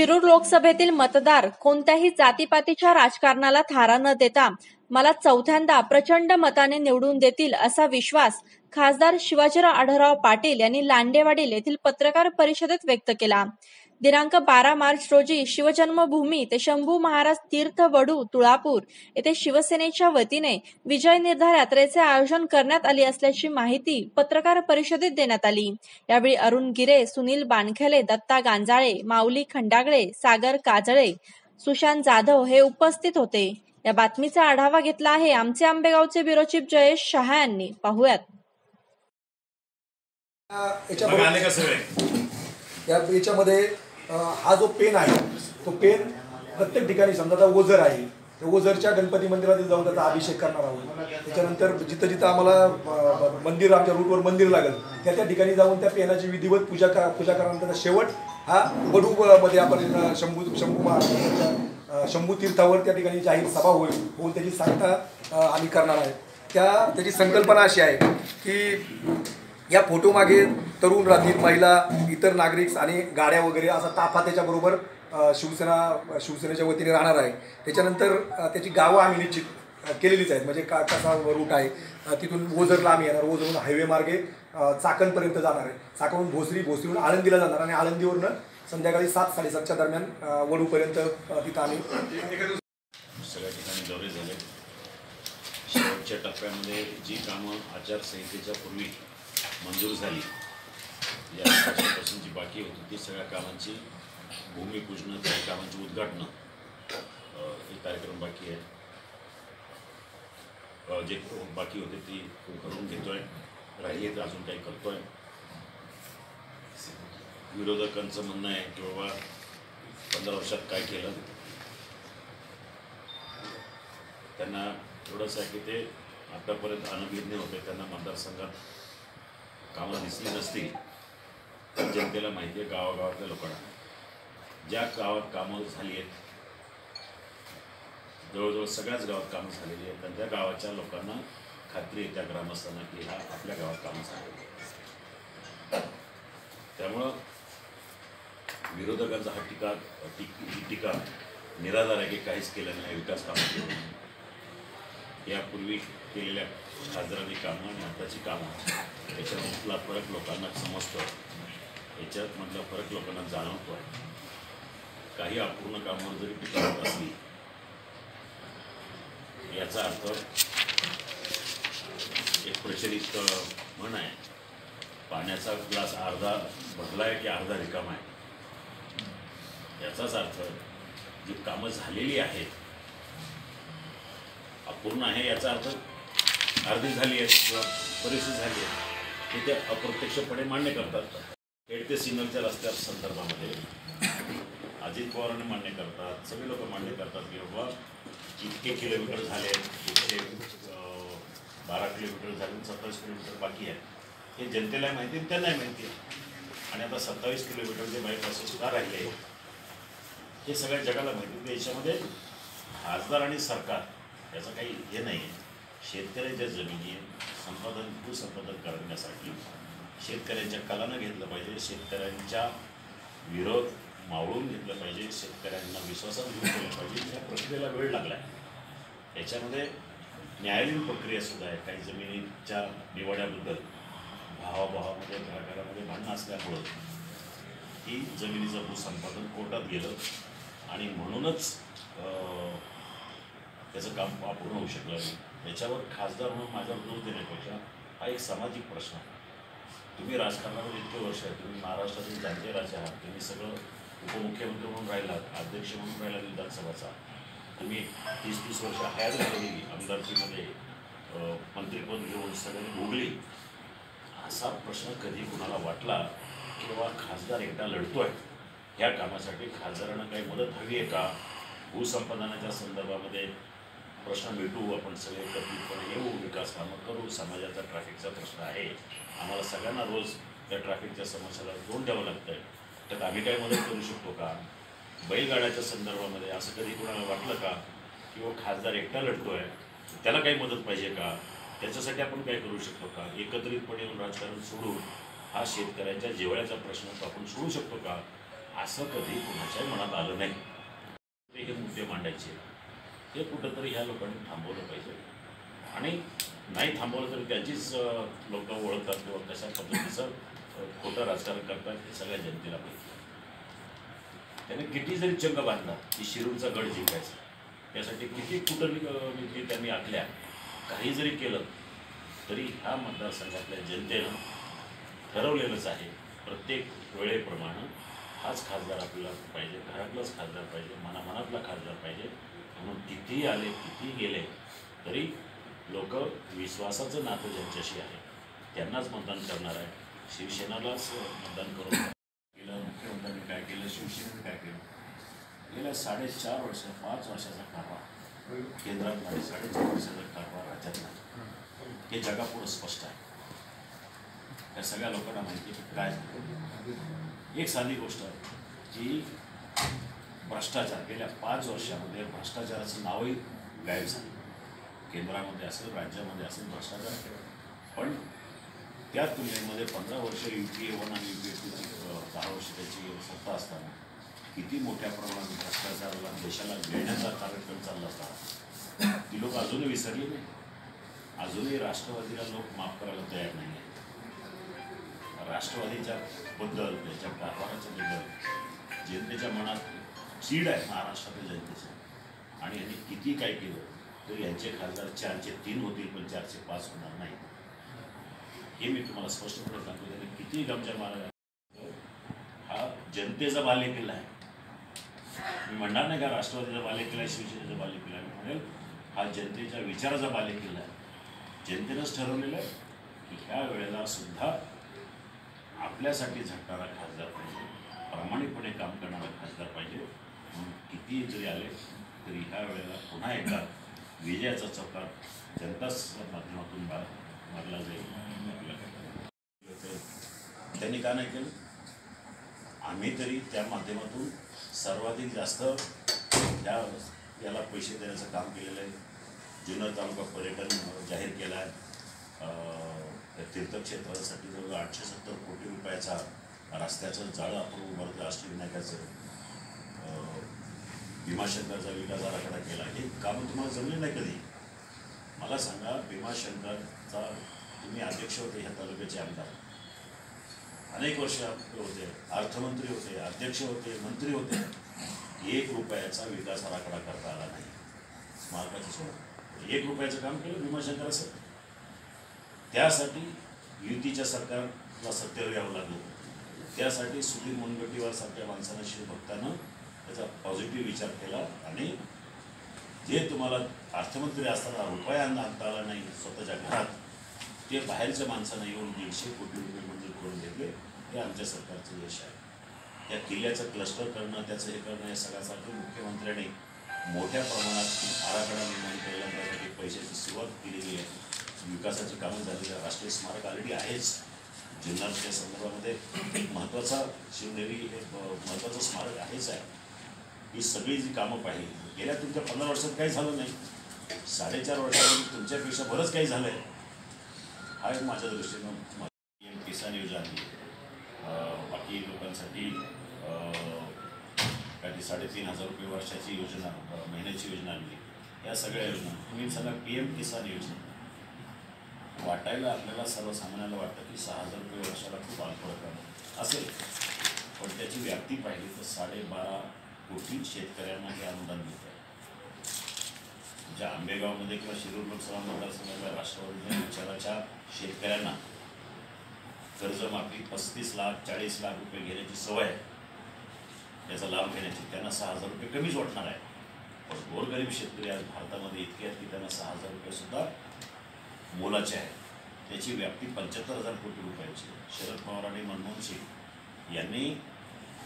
शिरूर लोकसभेतील मतदार कोणत्याही जातीपातीच्या राजकारणाला थारा न देता मला चौथ्यांदा प्रचंड मताने निवडून देतील असा विश्वास खासदार शिवाजीराव आढळराव पाटील यांनी लांडेवाडील येथील पत्रकार परिषदेत व्यक्त केला. दिनांक बारा मार्च रोजी शिवजन्मभूमी ते शंभू महाराज तीर्थ वडू तुळापूर येथे शिवसेनेच्या वतीने विजय निर्धार यात्रेचे आयोजन करण्यात आले असल्याची माहिती पत्रकार परिषदेत देण्यात आली. यावेळी अरुण गिरे सुनील बानखेले दत्ता गांजाळे माऊली खंडागळे सागर काजळे सुशांत जाधव हे उपस्थित होते. या बातमीचा आढावा घेतला आहे आमचे आंबेगावचे ब्युरो चीफ जयेश शहा यांनी. पाहुयात. याच्यामध्ये हा जो पेन आहे तो पेन प्रत्येक ठिकाणी समजा आता ओझर आहे त्या ओझरच्या गणपती मंदिरात जाऊन त्याचा अभिषेक करणार आहोत. त्याच्यानंतर जिथं जिथं आम्हाला मंदिर आमच्या रूटवर मंदिर लागेल त्या त्या ठिकाणी जाऊन त्या पेनाची विधिवत पूजा करा पूजा करानंतर शेवट हा वडूमध्ये आपण शंभू शंभू महाराजांच्या शंभू तीर्थावर त्या ठिकाणी जाहीर सभा होईल होऊन त्याची सांगता आम्ही करणार आहे. त्या त्याची संकल्पना अशी आहे की या फोटोमागे तरुण राहतील महिला इतर नागरिक आणि गाड्या वगैरे असा ताफा त्याच्याबरोबर शिवसेना शिवसेनेच्या वतीने राहणार आहे. त्याच्यानंतर त्याची गावं आम्ही निश्चित केलेलीच आहेत. म्हणजे का कसा रूट आहे तिथून ओझरला आम्ही येणार. ओझरहून हायवे मार्गे चाकणपर्यंत जाणार आहे. चाकणहून भोसरी भोसरीहून आळंदीला जाणार आणि आळंदीवरनं संध्याकाळी सात साडेसातच्या दरम्यान वडूपर्यंत तिथं आम्ही सगळ्या ठिकाणी दौरे झाले. शेवटच्या टप्प्यामध्ये जी कामं आचारसंहितेच्या पूर्वी मंजूर झाली. या वर्षापासून जी बाकी होती ती सगळ्या कामांची भूमिपूजनं काही कामांची उद्घाटनं हे कार्यक्रम बाकी आहे. जे बाकी होते ती करून घेतोय. राहिली तर अजून काही करतोय. विरोधकांचं म्हणणं आहे की बाबा पंधरा वर्षात काय केलं? त्यांना थोडंसं आहे की ते आतापर्यंत अनभिज्ञ होते. त्यांना मतदारसंघात कामं दिसली नसतील पण जनतेला माहिती आहे गावागावातल्या लोकांना ज्या गावात कामं झाली आहेत जवळजवळ सगळ्याच गावात कामं झालेली आहेत आणि त्या गावाच्या लोकांना खात्री आहे त्या ग्रामस्थांना की हा आपल्या गावात कामं झालेली आहेत त्यामुळं विरोधकांचा हा टीका टीक ही टीका निराधार आहे की काहीच केलं नाही विकास कामं केलं नाही. यापूर्वी केलेल्या खासदारांनी कामं आणि आताची कामं याच्यामधला फरक लोकांना समजतो. याच्यामधला फरक लोकांना जाणवतो. आहे काही अपूर्ण कामावर जरी टीका होत असली याचा अर्थ एक प्रचलित म्हण आहे पाण्याचा ग्लास अर्धा भरला आहे की अर्धा रिकामा आहे? याचाच अर्थ जी कामं झालेली आहेत पूर्ण आहे याचा अर्थ अर्धी झाली आहे किंवा बरीचशी झाली आहे हे ते अप्रत्यक्षपणे मान्य करतात. खेड ते सिन्नरच्या रस्त्या संदर्भामध्ये. अजित पवारांनी मान्य करतात सगळे लोक मान्य करतात की बाबा इतके किलोमीटर झाले इतके बारा किलोमीटर झाले सत्तावीस किलोमीटर बाकी आहे. हे जनतेला माहिती आहे त्यांनाही माहिती आहे. आणि आता सत्तावीस किलोमीटर जे बायपासेस का राहिले हे सगळ्या जगाला माहिती आहे. देशामध्ये खासदार आणि सरकार याचं काही हे नाही आहे शेतकऱ्यांच्या जमिनी संपादन भूसंपादन करण्यासाठी शेतकऱ्यांच्या कलानं घेतलं पाहिजे शेतकऱ्यांच्या विरोध मावळून घेतलं पाहिजे शेतकऱ्यांना विश्वासात घेऊन केलं पाहिजे या प्रक्रियेला वेळ लागला आहे याच्यामध्ये न्यायालयीन प्रक्रिया सुद्धा आहे. काही जमिनीच्या निवाड्याबद्दल भावाभावामध्ये घराघरामध्ये भांडणं असल्यामुळं ही जमिनीचं भूसंपादन कोर्टात गेलं आणि म्हणूनच त्याचं काम अपूर्ण होऊ शकलं नाही. याच्यावर खासदार म्हणून माझ्यावर दोष देण्यापेक्षा हा एक सामाजिक प्रश्न आहे. तुम्ही राजकारणामध्ये इतके वर्ष आहे तुम्ही महाराष्ट्रातील जाणते राजे आहात तुम्ही सगळं उपमुख्यमंत्री म्हणून राहिलात अध्यक्ष म्हणून राहिला विधानसभाचा. तुम्ही तीस तीस वर्ष हयात झालेली आमदारकीमध्ये अं, मंत्रिपद घेऊन सगळ्यांनी भोगली. असा प्रश्न कधी कुणाला वाटला किंवा खासदार एकटा लढतोय? या कामासाठी खासदारांना काही मदत हवी आहे का? भूसंपादनाच्या संदर्भामध्ये प्रश्न मिटू आपण सगळे एकत्रितपणे येऊ विकास कामं करू समाजाचा ट्रॅफिकचा प्रश्न आहे. आम्हाला सगळ्यांना रोज त्या ट्रॅफिकच्या समस्याला तोंड द्यावं लागतं आहे त्यात आम्ही काय मदत करू शकतो का? बैलगाड्याच्या संदर्भामध्ये असं कधी कुणाला वाटलं का? किंवा खासदार एकटा लढतोय त्याला काही मदत पाहिजे का? त्याच्यासाठी आपण काय करू शकतो का? एकत्रितपणे येऊन राजकारण सोडून हा शेतकऱ्यांच्या जेवळ्याचा प्रश्न तो आपण सोडू शकतो का? असं कधी कुणाच्या मनात आलं नाही. ते हे मुद्दे मांडायचे. हे कुठंतरी ह्या लोकांनी थांबवलं पाहिजे. आणि नाही थांबवलं तर त्याचीच लोक ओळखतात किंवा कशा पद्धतीचं खोटं राजकारण करतात हे सगळ्या जनतेला माहिती त्याने किती जरी चंग बांधला की शिरूरचा गड जिंकायचा. त्यासाठी किती कुटनीती त्यांनी आखल्या काही जरी केलं तरी ह्या मतदारसंघातल्या जनतेनं ठरवलेलंच आहे प्रत्येक वेळेप्रमाणे हाच खासदार आपल्याला पाहिजे घरातलाच खासदार पाहिजे मनामनातला खासदार पाहिजे म्हणून कितीही आले कितीही गेले तरी लोक विश्वासाचं नातं ज्यांच्याशी आहे त्यांनाच मतदान करणार आहे. शिवसेनालाच मतदान करून केलं मुख्यमंत्र्यांनी काय केलं? शिवसेनेनं काय केलं? गेल्या साडेचार वर्ष पाच वर्षाचा कारभार. केंद्रात नाही साडेचार वर्षाचा कारभार राज्यात नाही. हे जगापुढं स्पष्ट आहे. या सगळ्या लोकांना माहिती काय एक साधी गोष्ट आहे की भ्रष्टाचार. गेल्या पाच वर्षामध्ये भ्रष्टाचाराचं नावही गायब झालं. केंद्रामध्ये असेल राज्यामध्ये असेल भ्रष्टाचार पण त्या तुलनेमध्ये पंधरा वर्ष यू पी ए वन आणि यू पी ए टूची दहा वर्ष त्याची सत्ता असताना किती मोठ्या प्रमाणात भ्रष्टाचाराला देशाला घेण्याचा कार्यक्रम चालला होता? ती लोक अजूनही विसरली नाही. अजूनही राष्ट्रवादीला लोक माफ करायला तयार नाही आहेत. राष्ट्रवादीच्या बद्दल त्याच्या कारभाराच्या बद्दल जनतेच्या मनात चीड आहे महाराष्ट्रातील जनतेचं. आणि यांनी किती काय केलं तर यांचे खासदार चारचे तीन होतील पण चारचे पाच होणार नाही. हे मी तुम्हाला स्पष्टपणे सांगतो त्यांनी किती गमजा मारा हा जनतेचा बालेकिल्ला आहे. मी म्हणणार नाही का राष्ट्रवादीचा बालेकिल्ला आहे शिवसेनेचा बालेकिल्ला आहे. मी म्हणेल हा जनतेच्या विचाराचा बालेकिल्ला आहे. जनतेनंच ठरवलेलं आहे की ह्या वेळेला सुद्धा आपल्यासाठी झटणारा खासदार पाहिजे. प्रामाणिकपणे काम करणारा खासदार पाहिजे. किती जरी आले तरी ह्या वेळेला पुन्हा एकदा विजयाचा चौकार जनताच माध्यमातून बा मारला जाईल. त्यांनी का नाही केलं? आम्ही तरी त्या माध्यमातून सर्वाधिक जास्त त्या याला पैसे देण्याचं काम केलेलं आहे. जुन्नर तालुका पर्यटन जाहीर केला आहे त्या तीर्थक्षेत्रासाठी जवळ आठशे सत्तर कोटी रुपयाचा रस्त्याचं जाळं आपण उभारलं अष्टविनायकाचं भीमाशंकरचा विकास आराखडा केला हे कामं तुम्हाला जमले नाही कधी? मला सांगा भीमाशंकरचा तुम्ही अध्यक्ष होते ह्या तालुक्याचे आमदार. अनेक वर्ष होते अर्थमंत्री होते अध्यक्ष होते मंत्री होते. एक रुपयाचा विकास आराखडा करता आला नाही. स्मारकाची सोडा एक रुपयाचं काम केलं भीमाशंकराचं त्यासाठी युतीच्या सरकारला सत्तेवर यावं लागलं. त्यासाठी सुधीर मुनगंटीवार सारख्या माणसानं शिवभक्तानं त्याचा पॉझिटिव्ह विचार केला आणि जे तुम्हाला अर्थमंत्री असताना रुपयांना आणता आला नाही स्वतःच्या घरात ते बाहेरच्या माणसानं येऊन दीडशे कोटी रुपये मंजूर करून घेतले हे आमच्या सरकारचं यश आहे. त्या किल्ल्याचं क्लस्टर करणं त्याचं हे करणं या सगळ्यासाठी मुख्यमंत्र्यांनी मोठ्या प्रमाणात आराखडा निर्माण केला त्यासाठी पैशाची सुरुवात केलेली आहे. विकासाची कामं झालेली आहे. राष्ट्रीय स्मारक ऑलरेडी आहेच. जुन्नरच्या संदर्भामध्ये एक महत्त्वाचा शिवनेरी हे महत्त्वाचं स्मारक आहेच आहे. ही सगळी जी कामं पाहिली. गेल्या तुमच्या पंधरा वर्षात काही झालं नाही. साडेचार वर्षामध्ये तुमच्यापेक्षा बरंच काही झालं आहे हा एक माझ्या दृष्टीनं पी एम किसान योजना बाकी लोकांसाठी काही साडेतीन हजार रुपये वर्षाची योजना महिन्याची योजना आणली या सगळ्या योजना. तुम्ही सांगा पी एम किसान योजना. वाटायला आपल्याला सर्वसामान्याला वाटतं की सहा हजार रुपये वर्षाला खूप अल्प असेल. पण त्याची व्याप्ती पाहिली तर साडेबारा कोटी शेतकऱ्यांना हे अनुदान देत आहे म्हणजे ज्या आंबेगावमध्ये किंवा शिरूर लोकसभा मतदारसंघातल्या राष्ट्रवादीच्या विचाराच्या शेतकऱ्यांना कर्जमाफी पस्तीस लाख चाळीस लाख रुपये घेण्याची सवय आहे. त्याचा लाभ घेण्याची त्यांना सहा हजार रुपये कमीच वाटणार आहे. पण गोरगरीब शेतकरी आज भारतामध्ये इतके आहेत की त्यांना सहा हजार रुपये सुद्धा मोलाचे आहेत. त्याची व्याप्ती पंच्याहत्तर हजार कोटी रुपयाची शरद पवार आणि मनमोहन सिंग यांनी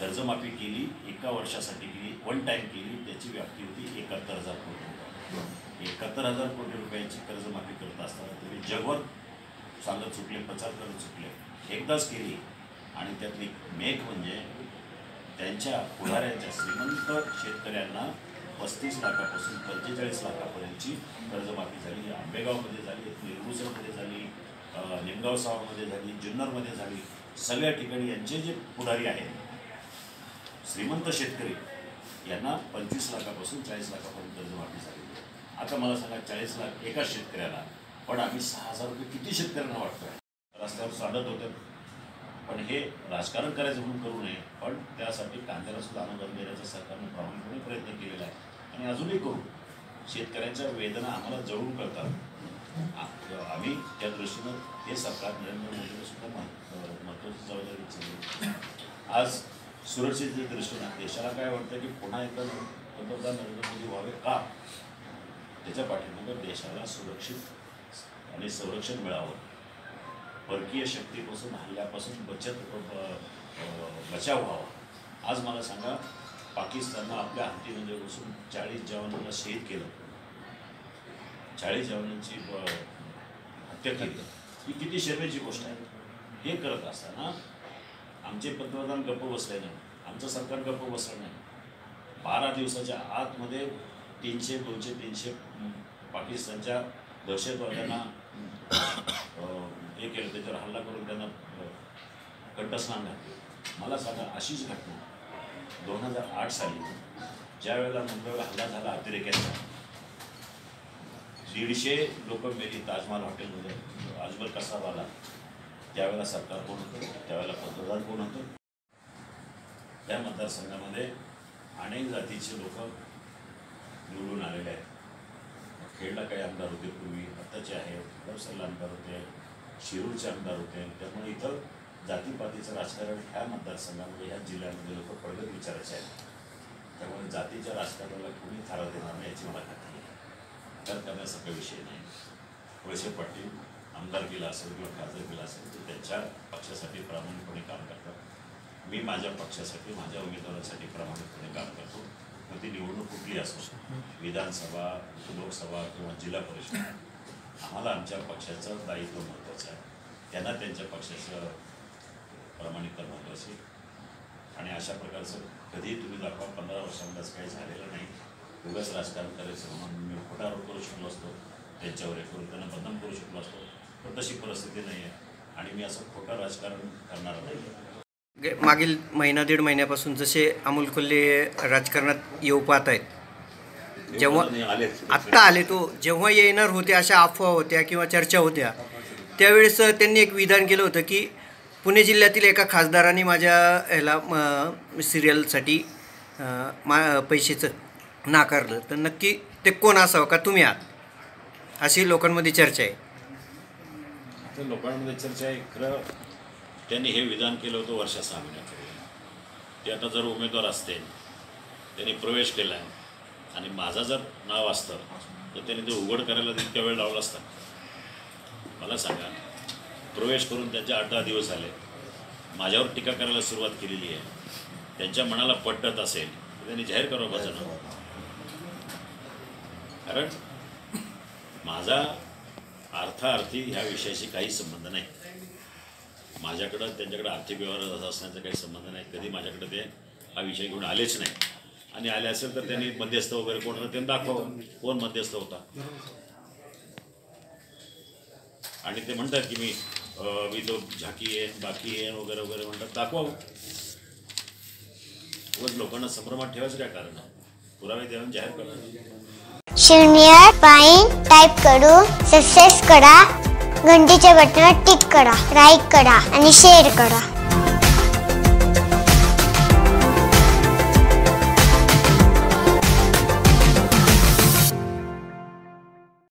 कर्जमाफी केली एका वर्षासाठी केली वन टाईम केली त्याची व्याप्ती होती एकाहत्तर हजार कोटी रुपये. एकाहत्तर हजार कोटी रुपयाची कर्जमाफी करत असताना तुम्ही जगभर सांगत चुकले प्रचार करत चुकले एकदाच केली. आणि त्यातली मेघ म्हणजे त्यांच्या पुढाऱ्यांच्या श्रीमंत शेतकऱ्यांना पस्तीस लाखापासून पंचेचाळीस लाखापर्यंतची कर्जमाफी झाली. आंबेगावमध्ये झाली निरगुसरमध्ये झाली निमगाव सावामध्ये झाली जुन्नरमध्ये झाली. सगळ्या ठिकाणी यांचे जे पुढारी आहेत श्रीमंत शेतकरी यांना पंचवीस लाखापासून चाळीस लाखापर्यंत कर्जमाफी झालेली आहे आता मला सांगा चाळीस लाख एका शेतकऱ्याला पण आम्ही सहा हजार रुपये किती शेतकऱ्यांना वाटतोय? रस्त्यावर साडत होते. पण हे राजकारण करायचं म्हणून करू नये पण त्यासाठी कांद्याला सुद्धा अनुदान देण्याचा सरकारने प्रामाणिकपणे प्रयत्न केलेला आहे. आणि अजूनही करू. शेतकऱ्यांच्या वेदना आम्हाला जवळून कळतात आम्ही त्या दृष्टीनं हे सरकार नरेंद्र मोदीने सुद्धा महत्वाची महत्त्वाची जबाबदारी उचलली आज सुरक्षेच्या दृष्टीनं. देशाला काय वाटतं की पुन्हा एकदा पंतप्रधान नरेंद्र मोदी व्हावे का? त्याच्या पाठीमागं देशाला सुरक्षित आणि संरक्षण मिळावं. परकीय शक्तीपासून हल्ल्यापासून बचत बचाव व्हावा. आज मला सांगा पाकिस्ताननं आपल्या हातीमध्ये बसून चाळीस जवानांना शहीद केलं. चाळीस जवानांची हत्या केली. ही किती शर्मेची गोष्ट आहे? हे करत असताना आमचे पंतप्रधान गप्प बसले नाही. आमचं सरकार गप्प बसलं नाही. बारा दिवसाच्या आतमध्ये तीनशे दोनशे तीनशे पाकिस्तानच्या दहशतवाद्यांना हे केलं त्याच्यावर हल्ला करून त्यांना कंठस्नान घातले. मला सांगा अशीच घटना दोन हजार आठ साली ज्या वेळेला मुंबईवर हल्ला झाला अतिरेक्याचा दीडशे लोक मेली ताजमहाल हॉटेलमध्ये. अजमल कसा त्यावेळेला सरकार कोण होतं त्यावेळेला पंतप्रधान कोण होतं? त्या मतदारसंघामध्ये अनेक जातीचे लोक निवडून आलेले आहेत. खेडला काही आमदार होते पूर्वी आत्ताचे आहेत. हडपसरला आमदार होते शिरूरचे आमदार होते. त्यामुळे इथं जातीपातीचं राजकारण ह्या मतदारसंघामध्ये ह्या जिल्ह्यामध्ये लोक प्रगत विचारायचे आहेत. त्यामुळे जातीच्या राजकारणाला कोणी थारा देणार नाही याची मला खात्री आहे. तर करण्यासारखा विषय नाही. वळसे पाटील आमदार केला असेल किंवा खासदार केला असेल ते त्यांच्या पक्षासाठी प्रामाणिकपणे काम करतात. मी माझ्या पक्षासाठी माझ्या उमेदवारासाठी प्रामाणिकपणे काम करतो. मग ती निवडणूक कुठली असो विधानसभा लोकसभा किंवा जिल्हा परिषद आम्हाला आमच्या पक्षाचं दायित्व महत्त्वाचं आहे. त्यांना त्यांच्या पक्षाचं प्रामाणिकता महत्त्वाची आणि अशा प्रकारचं कधीही तुम्ही दाखवा पंधरा वर्षांमध्ये असं काही झालेलं नाही. उगाच राजकारण करायचं म्हणून मी खोटा आरोप करू शकलो असतो त्यांच्यावर एक करून त्यांना बदनाम करू शकलो असतो. पण तशी परिस्थिती नाही आहे आणि मी असं खोटं राजकारण करणार नाही मागील महिना दीड महिन्यापासून जसे अमोल कोल्हे राजकारणात येऊ पाहत आहेत जेव्हा आत्ता आले तो जेव्हा येणार होते अशा अफवा होत्या किंवा चर्चा होत्या त्यावेळेस त्यांनी एक विधान केलं होतं की पुणे जिल्ह्यातील एका खासदाराने माझ्या ह्याला सिरियलसाठी मा पैशाचं नाकारलं. तर नक्की ते कोण असावं का? तुम्ही आहात. अशी लोकांमध्ये चर्चा आहे. तर लोकांमध्ये चर्चा आहे. खरं त्यांनी हे विधान केलं होतं वर्षा सहा महिन्यापूर्वी. ते आता जर उमेदवार असते त्यांनी प्रवेश केला आहे आणि माझं जर नाव असतं तर त्यांनी ते उघड करायला तितक्या वेळ लावला असता. मला सांगा प्रवेश करून त्यांचे आठ दहा दिवस आले माझ्यावर टीका करायला सुरुवात केलेली आहे. त्यांच्या मनाला पटत असेल तर त्यांनी जाहीर करावं माझं कारण माझा अर्थार्थी ह्या विषयाशी काही संबंध नाही. माझ्याकडं त्यांच्याकडे आर्थिक व्यवहार असण्याचा काही संबंध नाही. कधी माझ्याकडे ते हा विषय घेऊन आलेच नाही. आणि आले असेल तर त्यांनी मध्यस्थ वगैरे कोण त्यांनी दाखवावं. कोण मध्यस्थ होता? आणि ते म्हणतात की मी मी तो झाकी आहे बाकी आहे वगैरे वगैरे म्हणतात दाखवावं. उगाच लोकांना संभ्रमात ठेवायचं काय कारण आहे? पुरावे देऊन जाहीर करा शून्य पाईन टाईप करून सक्सेस करा घंटीच्या बटनावर टिक करा लाईक करा आणि शेअर करा.